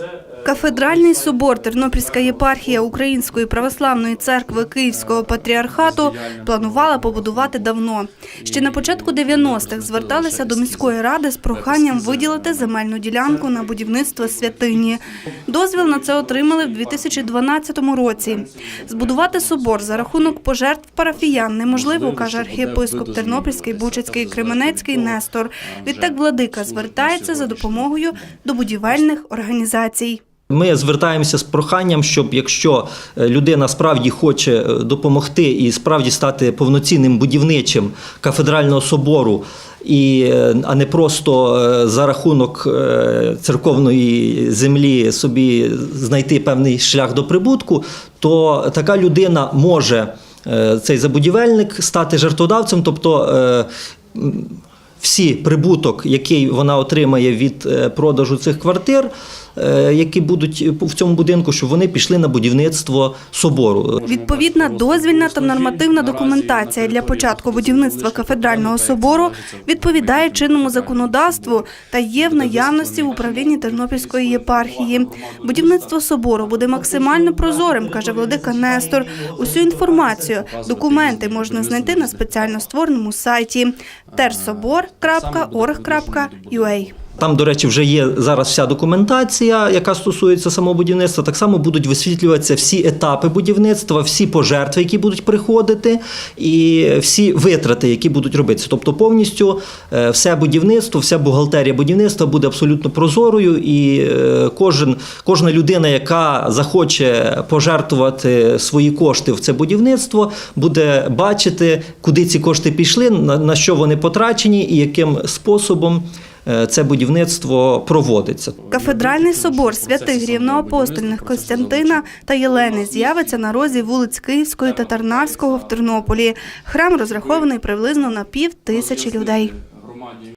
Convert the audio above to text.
Е, Кафедральний собор Тернопільська єпархія Української православної церкви Київського патріархату планувала побудувати давно. Ще на початку 90-х зверталися до міської ради з проханням виділити земельну ділянку на будівництво святині. Дозвіл на це отримали в 2012 році. Збудувати собор за рахунок пожертв парафіян неможливо, каже архієпископ Тернопільський, Бучацький, Кременецький Нестор. Відтак владика звертається за допомогою до будівельних організацій. Ми звертаємося з проханням, щоб якщо е, людина справді хоче е, допомогти і справді стати повноцінним будівничим кафедрального собору, і, е, а не просто за рахунок церковної землі собі знайти певний шлях до прибутку, то така людина може цей забудівельник стати жертводавцем, тобто. всі прибуток, який вона отримає від продажу цих квартир, які будуть в цьому будинку, щоб вони пішли на будівництво собору. Відповідна дозвільна та нормативна документація для початку будівництва кафедрального собору відповідає чинному законодавству та є в наявності в управлінні Тернопільської єпархії. Будівництво собору буде максимально прозорим, каже владика Нестор. Усю інформацію, документи можна знайти на спеціально створеному сайті tersobor.org.ua. Там, до речі, вже є зараз вся документація, яка стосується самого будівництва. Так само будуть висвітлюватися всі етапи будівництва, всі пожертви, які будуть приходити, і всі витрати, які будуть робитися. Тобто, повністю е, все будівництво, вся бухгалтерія будівництва буде абсолютно прозорою, і е, кожен, кожна людина, яка захоче пожертвувати свої кошти в це будівництво, буде бачити, куди ці кошти пішли, на, на що вони потрачені і яким способом. Е, Це будівництво проводиться. Кафедральний собор святих рівноапостольних Костянтина та Єлени з'явиться на розі вулиць Київської та Тарнавського в Тернополі. Храм розрахований приблизно на пів тисячі людей.